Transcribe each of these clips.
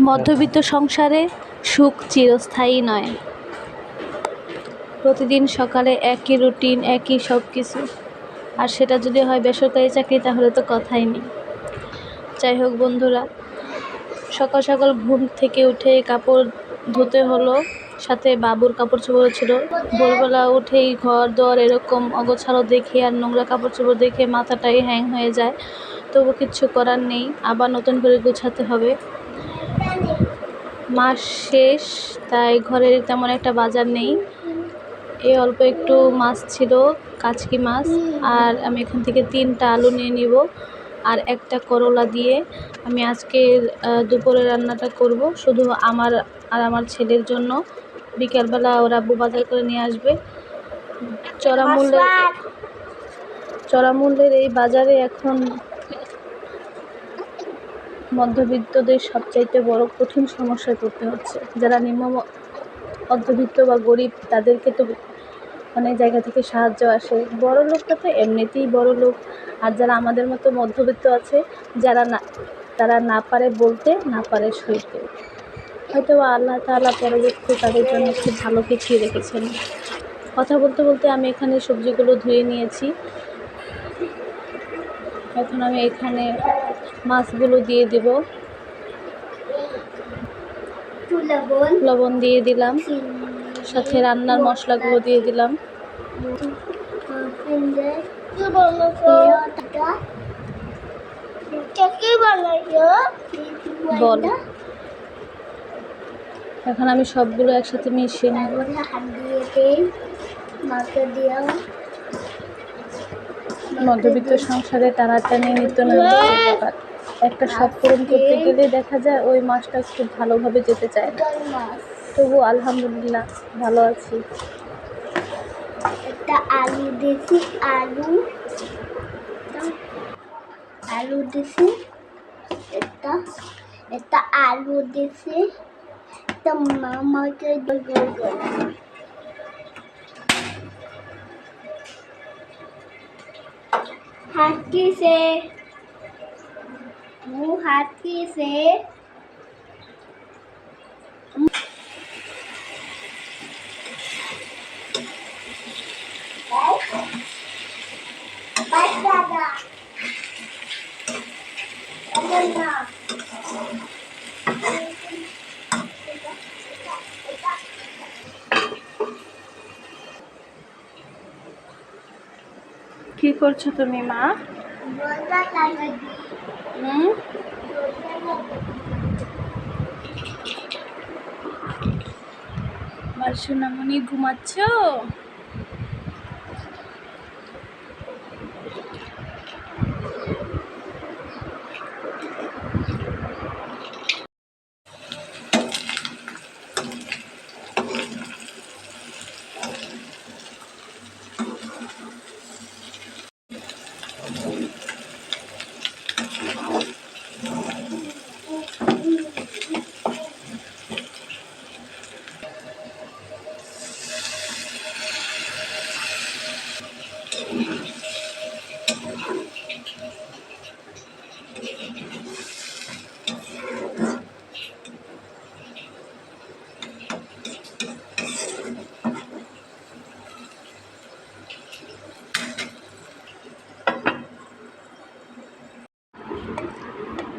মধ্যবিত্ত সংসারে সুখ চিরস্থায়ী নয়। প্রতিদিন সকালে একই রুটিন, একই সব কিছু আর সেটা যদি হয় বেসরকারি চাকরি, তাহলে তো কথাই নেই। যাই হোক বন্ধুরা, সকাল সকাল ঘুম থেকে উঠে কাপড় ধুতে হলো, সাথে বাবুর কাপড় চোপড় ছিল। ভোরবেলা উঠেই ঘর দর এরকম অগোছালো দেখে আর নোংরা কাপড় চোপড় দেখে মাথাটাই হ্যাং হয়ে যায়। তবু কিচ্ছু করার নেই, আবার নতুন করে গোছাতে হবে। মাস শেষ তাই ঘরের তেমন একটা বাজার নেই। এই অল্প একটু মাছ ছিল কাচকি মাছ আর আমি এখান থেকে তিনটা আলু নিয়ে নিব আর একটা করলা দিয়ে আমি আজকে দুপুরে রান্নাটা করব শুধু আমার আর আমার ছেলের জন্য। বিকালবেলা ওরা আব্বু বাজার করে নিয়ে আসবে। চড়া মূল্যের চড়া মূল্যের এই বাজারে এখন মধ্যবিত্তদের সবচাইতে বড় কঠিন সমস্যায় পড়তে হচ্ছে। যারা নিম্ন মধ্যবিত্ত বা গরিব, তাদেরকে তো অনেক জায়গা থেকে সাহায্য আসে। বড় লোকটা তো এমনিতেই বড় লোক। আর যারা আমাদের মতো মধ্যবিত্ত আছে, যারা না, তারা না পারে বলতে, না পারে সইতে। হয়তো আল্লাহ তাআলা পরবর্তী তাদের জন্য খুব ভালো কিছুই রেখেছেন। কথা বলতে বলতে আমি এখানে সবজিগুলো ধুয়ে নিয়েছি। এখন আমি এখানে মাছগুলো দিয়ে দেব। লবণ দিয়ে দিলাম। সাথে রান্নার মশলাগুলো দিয়ে দিলাম। বল। এখন আমি সবগুলো একসাথে মিশিয়ে নেব। মধ্যবিত্ত সংসারে টানাটানি নিত্য ব্যাপার। একটা সব পূরণ করতে গেলে দেখা যায় ওই মাছটা খুব ভালোভাবে যেতে চায় না। তবু আলহামদুলিল্লাহ ভালো আছি। একটা আলু দিছি আলু। আলু দিছি একটা একটা আলু দিছি একটা মামাকে গোল গোল গোল সে দাদা দাদা কি করছ তুমি মা? হুম? আমার সোনামণি ঘুমাচ্ছ?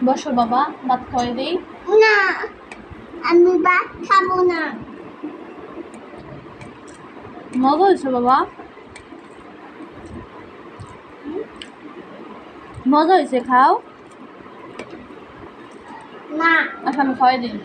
বসো বাবা ভাত খাওয়াই দেই। না আমি ভাত খাব না। মজা হয়েছে বাবা। মজা হয়েছে খাও। না। আচ্ছা আমি খাওয়াই দিই।